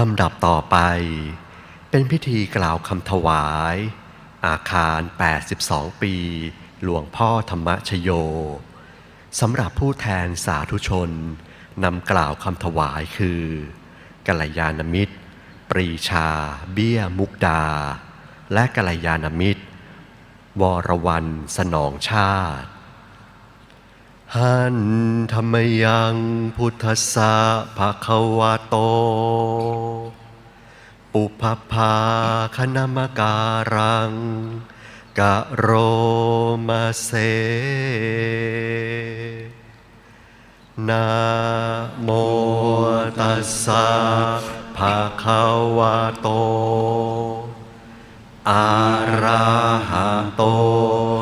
ลำดับต่อไป เป็นพิธีกล่าวคำถวาย อาคาร 82 ปี หลวงพ่อธรรมชโยสำหรับผู้แทนสาธุชนนำกล่าวคำถวายคือกัลยาณมิตร ปรีชา เบี้ยมุกดา และกัลยาณมิตร วรวันสนองชาติ หันธรรมยังพุทธสสะภะควะโต ปุพพาคณมการัง กะโรมาเซนะโมตัสสะภะคะวะโต อะระหะโต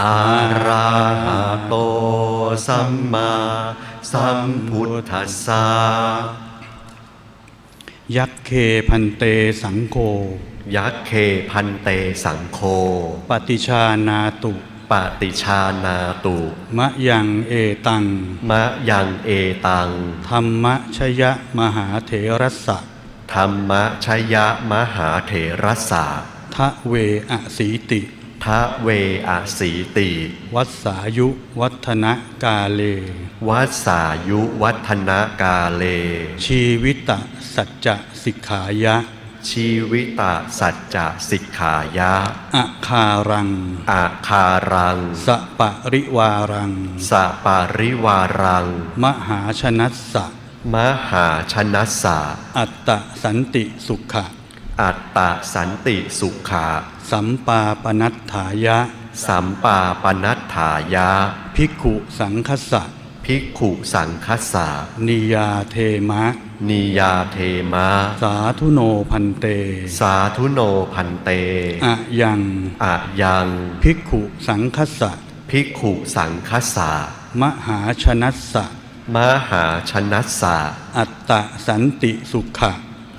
อะระหะโตสัมมาสัมพุทธัสสะยักเคพันเตสังโฆยักเคพันเตสังโฆปฏิชานาตุปฏิชานาตุมะยังเอตัง มะยังเอตัง ธรรมชยมหาเถรัสสะธรรมชยมหาเถรสาทะเวอสีติ ทะเวอสีติ วัสสายุวัฒนกาเล วัสสายุวัฒนากาเล ชีวิตสัจจะสิกขายะ ชีวิตะสัจจะสิกขายะอาคารังอาคารังสะปะริวารังสะปาริวารัง มหาชนัสสะมหาชนัสสะอัตตสันติสุขะ อัตตะสันติสุขา สัมปาปนัฏฐายะ สัมปาปนัฏฐายะ ภิกขุสังคสะภิกขุสังคัสสะนิยาเทมะ นิยาเทมะ สาธุโนพันเต สาธุโนพันเต อะยังอะยัง ภิกขุสังคสะภิกขุสังคัสสะมหาชนัสสะมหาชนัสสะอัตตสันติสุขะ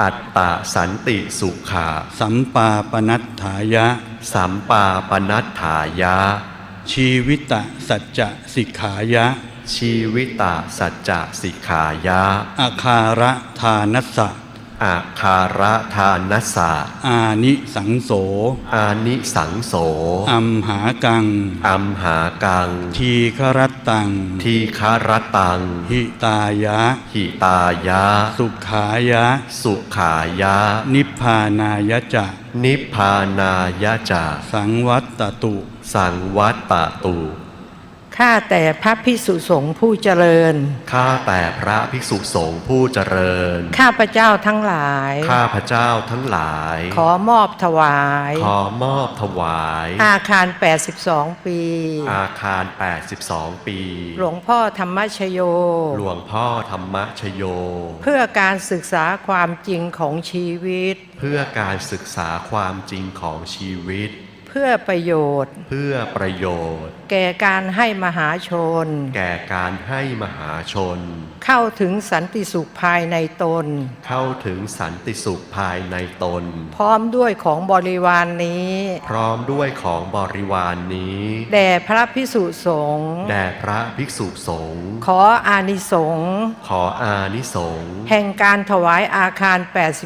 อัตตะสันติสุขา สัมปาปนัฏฐายะ สัมปาปนัฏฐายะ ชีวิตสัจจะสิกขายะ ชีวิตะสัจจะสิกขายะอาคาระทานัสสะ อาคาระทานัสสะอานิสังโส อานิสังโส อัมหากัง อัมหากัง ทีครตัง ทีคารตัง หิตายะ หิตายะ สุขายะ สุขายะ นิพพานายะจะ นิพพานายะจาสังวัตตตุ สังวัตตตุ ข้าแต่พระพิสุสงฆ์ผู้เจริญ ข้าแต่พระภิกษุสงฆ์ผู้เจริญ ข้าพระเจ้าทั้งหลาย ข้าพระเจ้าทั้งหลาย ขอมอบถวาย ขอมอบถวาย อาคาร 82 ปี อาคาร 82 ปี หลวงพ่อธรรมชโย หลวงพ่อธรรมชโย เพื่อการศึกษาความจริงของชีวิต เพื่อการศึกษาความจริงของชีวิต เพื่อประโยชน์ เพื่อประโยชน์ แก่การให้มหาชน แก่การให้มหาชน เข้าถึงสันติสุขภายในตน เข้าถึงสันติสุขภายในตน พร้อมด้วยของบริวารนนี้ พร้อมด้วยของบริวารนนี้แด่พระพิสุสงฆ์แด่พระภิกษุสงฆ์ขออานิสงส์ขออานิสงส์แห่งการถวายอาคาร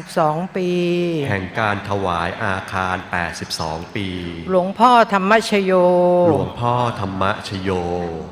82 ปี แห่งการถวายอาคาร 82 ปี หลวงพ่อธรรมชโย หลวงพ่อธรรมชโย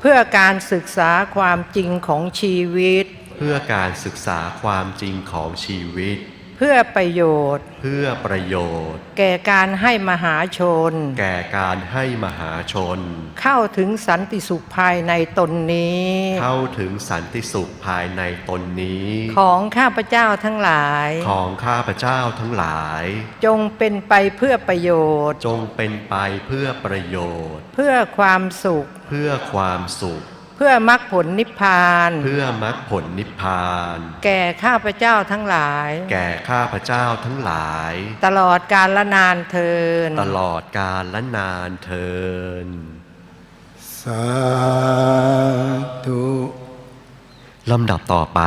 เพื่อการศึกษาความจริงของชีวิต เพื่อการศึกษาความจริงของชีวิต พื่อประโยชน์ เพื่อประโยชน์ แก่การให้มหาชน แก่การให้มหาชน เข้าถึงสันติสุขภายในตนนี้ เข้าถึงสันติสุขภายในตนนี้ ของข้าพเจ้าทั้งหลาย ของข้าพเจ้าทั้งหลาย จงเป็นไปเพื่อประโยชน์ จงเป็นไปเพื่อประโยชน์ เพื่อความสุข เพื่อความสุข พื่อมรรคผลนิพพาน เพื่อมรรคผลนิพพาน แก่ข้าพเจ้าทั้งหลาย แก่ข้าพเจ้าทั้งหลาย ตลอดกาลละนานเทิน ตลอดกาลและนานเทิน สาธุลำดับต่อไป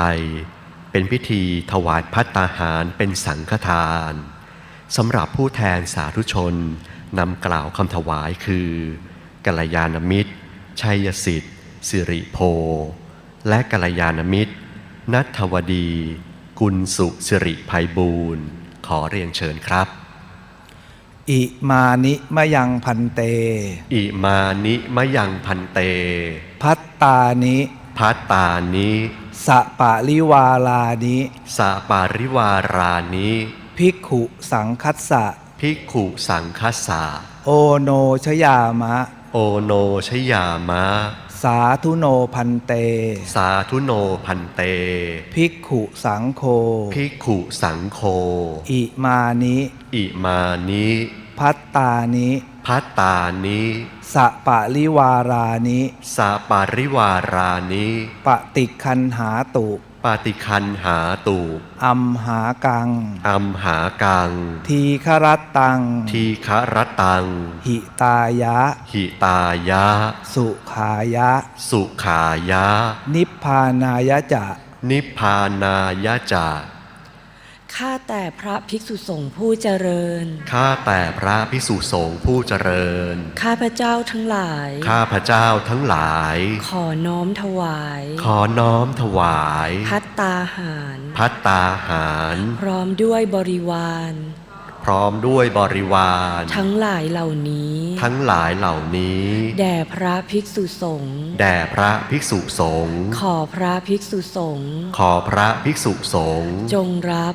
เป็นพิธีถวายพัตตาหารเป็นสังฆทานสำหรับผู้แทนสาธุชนนำกล่าวคำถวายคือกัลยาณมิตร ชัยสิทธิ์ สิริโพ และกัลยาณมิตร นัทวดี กุลสุสิริภัยบูรณ์ขอเรียนเชิญครับ อิมานิมะยังพันเต อิมานิมะยังพันเต พัตตานิพัตตานิสะปะริวาลานิสาปาริวารานิภิกขุสังคัสสะภิกขุสังคัสสะโอโนชยามะ โอโนชยามะ สาธุโนพันเต สาธุโนพันเต ภิกขุสังโฆ ภิกขุสังโฆ อิมานิ อิมานิ พัตตานิพัตตานิสะปะริวารานิสาปาริวารานิ ปฏิคันหาตุ ปาติคันหาตุอัมหากัง อัมหากัง ทีครัตตัง ทีฆรตัง หิตายะ หิตายะ สุขายะ สุขายะ นิพพานายะจะ นิพพานายะจา ข้าแต่พระภิกษุสงฆ์ผู้เจริญ ข้าแต่พระพิสุสงฆ์ผู้เจริญ ข้าพระเจ้าทั้งหลาย ข้าพระเจ้าทั้งหลาย ขอน้อมถวาย ขอน้อมถวาย พัตตาหาร พัตตาหาร พร้อมด้วยบริวาร พร้อมด้วยบริวาร ทั้งหลายเหล่านี้ ทั้งหลายเหล่านี้ แด่พระภิกษุสงฆ์ แด่พระภิกษุสงฆ์ ขอพระภิกษุสงฆ์ ขอพระภิกษุสงฆ์ จงรับ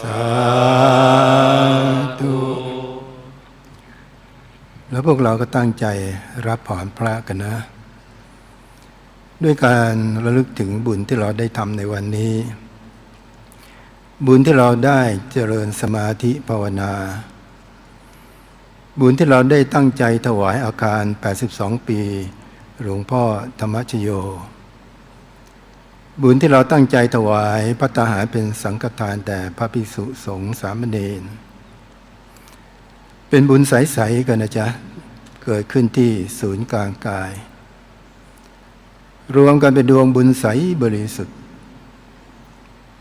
สาธุแล้วพวกเราก็ตั้งใจรับผ่อนพระกันนะ ด้วยการระลึกถึงบุญที่เราได้ทำในวันนี้ บุญที่เราได้เจริญสมาธิภาวนา บุญที่เราได้ตั้งใจถวายอาคาร 82 ปี หลวงพ่อธรรมชโย บุญที่เราตั้งใจถวายพระตาหารเป็นสังฆทานแด่พระภิกษุสงฆ์สามเณรเป็นบุญใสๆกันนะจ๊ะ เกิดขึ้นที่ศูนย์กลางกาย รวมกันเป็นดวงบุญใสบริสุทธิ์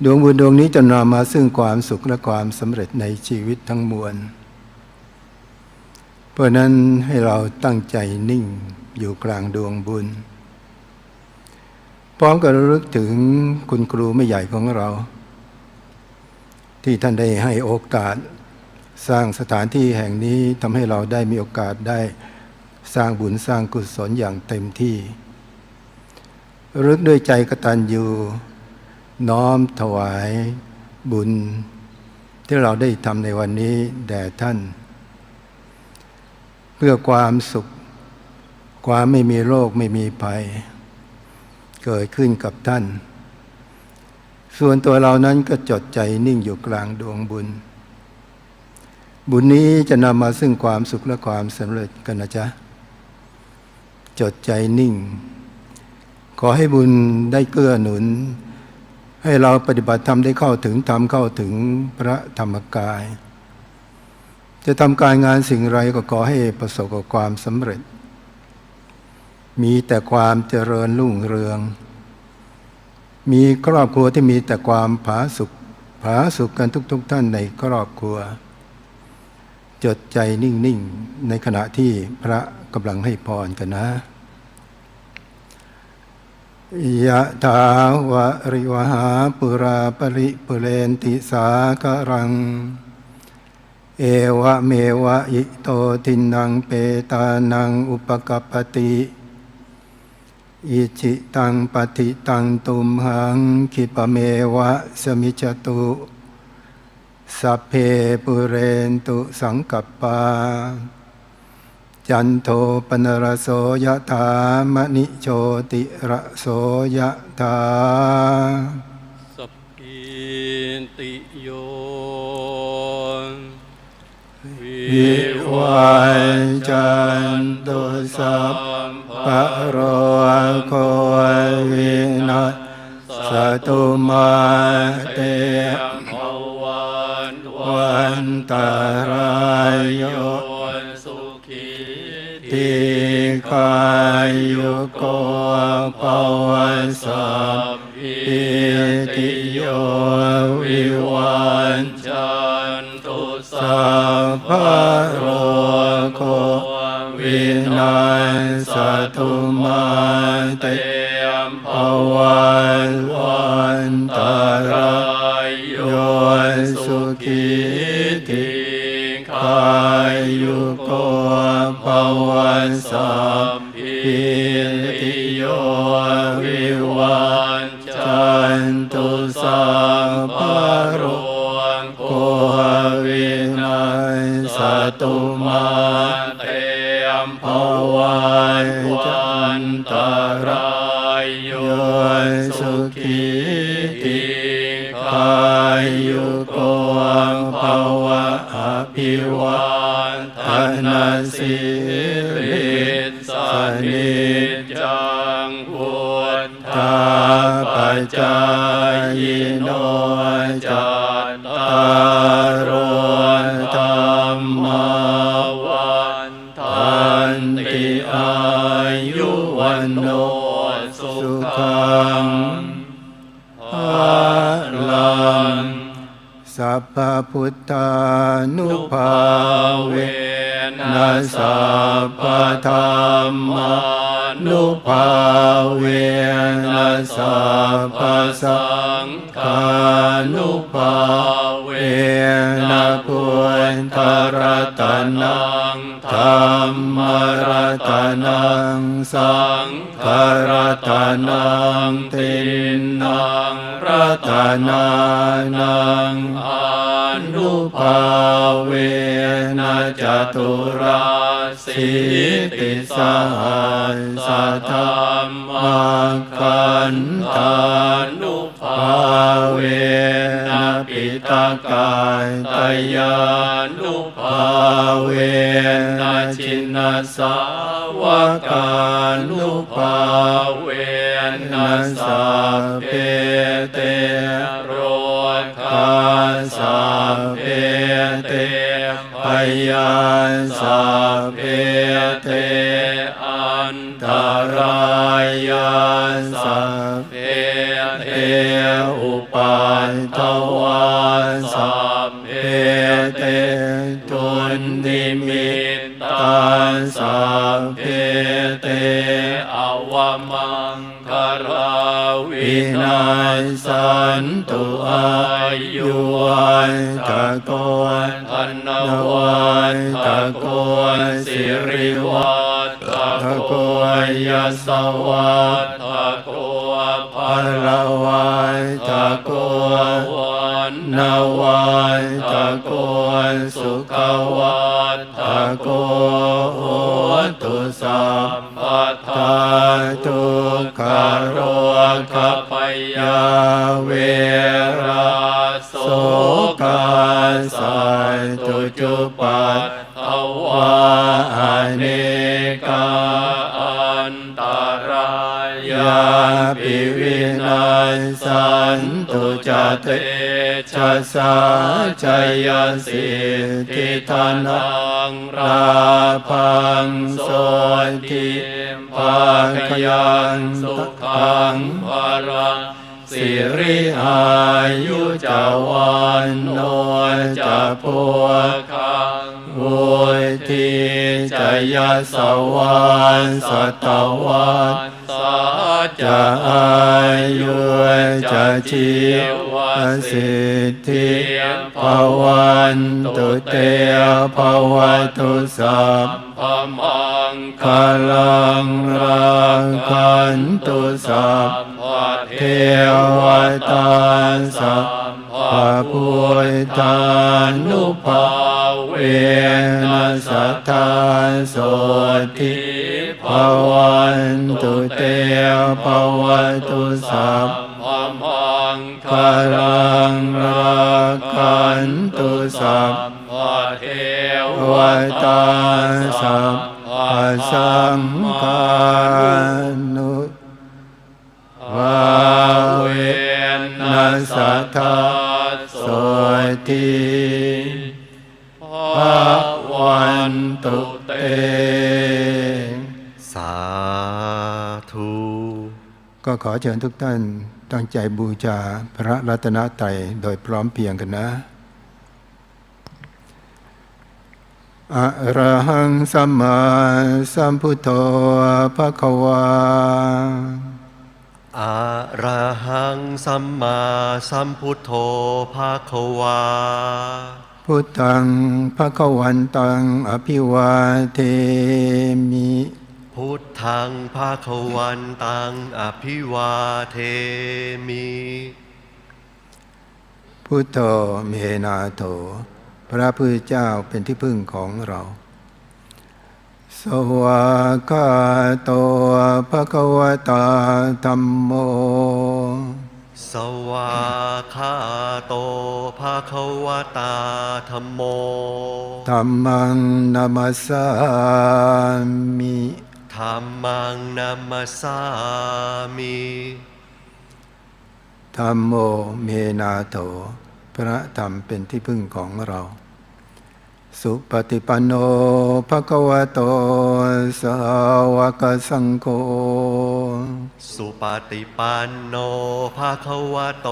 ดวงบุญดวงนี้จะนำมาซึ่งความสุขและความสำเร็จในชีวิตทั้งมวล เพราะนั้นให้เราตั้งใจนิ่งอยู่กลางดวงบุญ พร้อมกับระลึกถึงคุณครูไม่ใหญ่ของเรา ที่ท่านได้ให้โอกาส สร้างสถานที่แห่งนี้ทำให้เราได้มีโอกาสได้สร้างบุญสร้างกุศลอย่างเต็มที่รึกด้วยใจกตัญญูน้อมถวายบุญ ที่เราได้ทำในวันนี้แด่ท่าน เพื่อความสุข ความไม่มีโรคไม่มีภัย เกิดขึ้นกับท่าน ส่วนตัวเรานั้นก็จดใจนิ่งอยู่กลางดวงบุญ บุญนี้จะนำมาซึ่งความสุขและความสำเร็จกันนะจ๊ะ จดใจนิ่ง ขอให้บุญได้เกื้อหนุน ให้เราปฏิบัติธรรมได้เข้าถึงธรรมเข้าถึงพระธรรมกาย จะทำการงานสิ่งไรก็ขอให้ประสบกับความสำเร็จ มีแต่ความเจริญรุ่งเรือง มีครอบครัวที่มีแต่ความผาสุกผาสุกกันทุกๆท่านในครอบครัว จดใจนิ่งๆ ในขณะที่พระกำลังให้พรกันนะยะถาวะริวหาปุราปริปุเรนติสาคารัง เอวะเมวะอิโตทินังเปตานังอุปกปติ อิจิตังปฏิตังตุมหังคิปเมวะสมิจจตุสัพเพปุเรนตุสังกัปปา จันโทปนรโสยถามณิโชติระโสยถาสัพพิติโย วิวันจันตุสัพพะโรโควินัสสตุมาเตภวันวันตารายโยสุขีติกายโยโกภวสัพ โย โนจัตตารโอธรรมวันทันติอายุวันโนสุขังภาลังสัพพพุทธานุภาเวนัสสัพพธรรมานุภาเวนัสสัพพสังฆานุภาเวนะพุทธรัตนังธรรมรัตนังสังฆรัตนังตินนังรัตนานังอนุภาเวนะจตุราสิติสหัสธรรมาคันธานุ ภาเวนะปิตากายตยานุภาเวนะชินนาสาวกานุภาเวนะสัพเพเต สันตุอายุวันตะโกนอนวันตะโกนสิริวัตตะโกนยสวัตตะโกนพลวั วาเนกาอันตรายาปิวินัยสันตุจเตชะสาจยสิทธิธนังราพังโสทิภาคยังสุขังภารังสิริอายุจาวันโนจะพัวคัง วุทิจยสวันสัตวันสาจะอายุจะชีวสิทธิภวันตุเตภวตุสัพพมังคาลังรังคันตุสัพเทวตาสัพ พะพุทธานุภาเวนัสทธาโสติภวันตุเตภวตุสัพพมังคารัง ชิญทุกท่านตั้งใจบูชาพระรัตนตรัยโดยพร้อมเพรียงกันนะอะระหังสัมมาสัมพุทโธภะคะวาอะระหังสัมมาสัมพุทโธภาควาพุทธังภะคะวันตังอภิวาเทมิ พุทธังภาควันตังอภิวาเทมิ พุทโธเมนาโถ พระพุทธเจ้าเป็นที่พึ่งของเรา สวากาโตภะคะวตาธัมโม สวาคาโตภาควตาธรรมโม ธัมมังนามัสสามิธ รรมังนัมสสามิธรรมโมเมนาโถ พระธรรมเป็นที่พึ่งของเรา สุปฏิปันโนภะคะวะโตสาวกสังโฆ สุปฏิปันโนภาควโต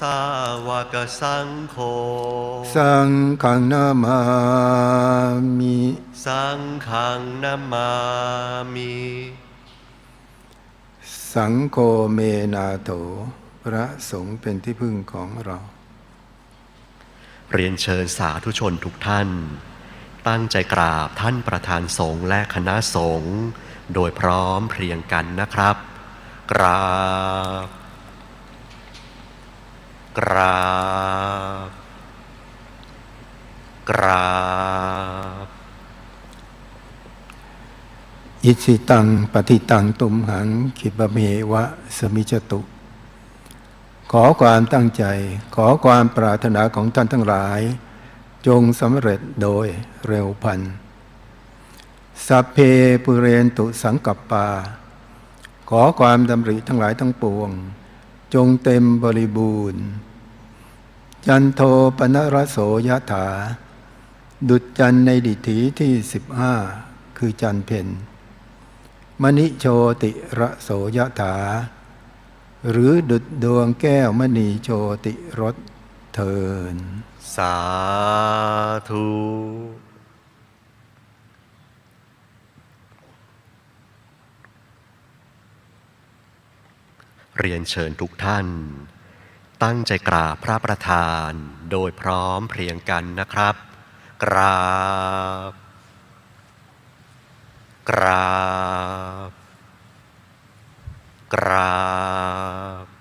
สาวกสังโฆ สังฆังนามามิ สังฆังนามามิ สังโฆเมนาโถ พระสงฆ์เป็นที่พึ่งของเรา เรียนเชิญสาธุชนทุกท่าน ตั้งใจกราบท่านประธานสงฆ์และคณะสงฆ์โดยพร้อมเพรียงกันนะครับ กราบ กราบ กราบ อิสิตังปฏิตังตุมหังขิปะเมวะสมิจตุ ขอความตั้งใจ ขอความปรารถนาของท่านทั้งหลาย จงสำเร็จโดยเร็วพันสัพเพปุเรนตุสังกัปปา ขอความดำริทั้งหลายทั้งปวง จงเต็มบริบูรณ์จันโทปนรโสยถา ดุจจันในดิถีที่สิบห้าคือจันเพ็ญมณิโชติระโสยถา หรือดุจดวงแก้วมณีโชติรสเทิน สาธุเรียนเชิญทุกท่าน ตั้งใจกราบพระประธานโดยพร้อมเพรียงกันนะครับ กราบ กราบ กราบ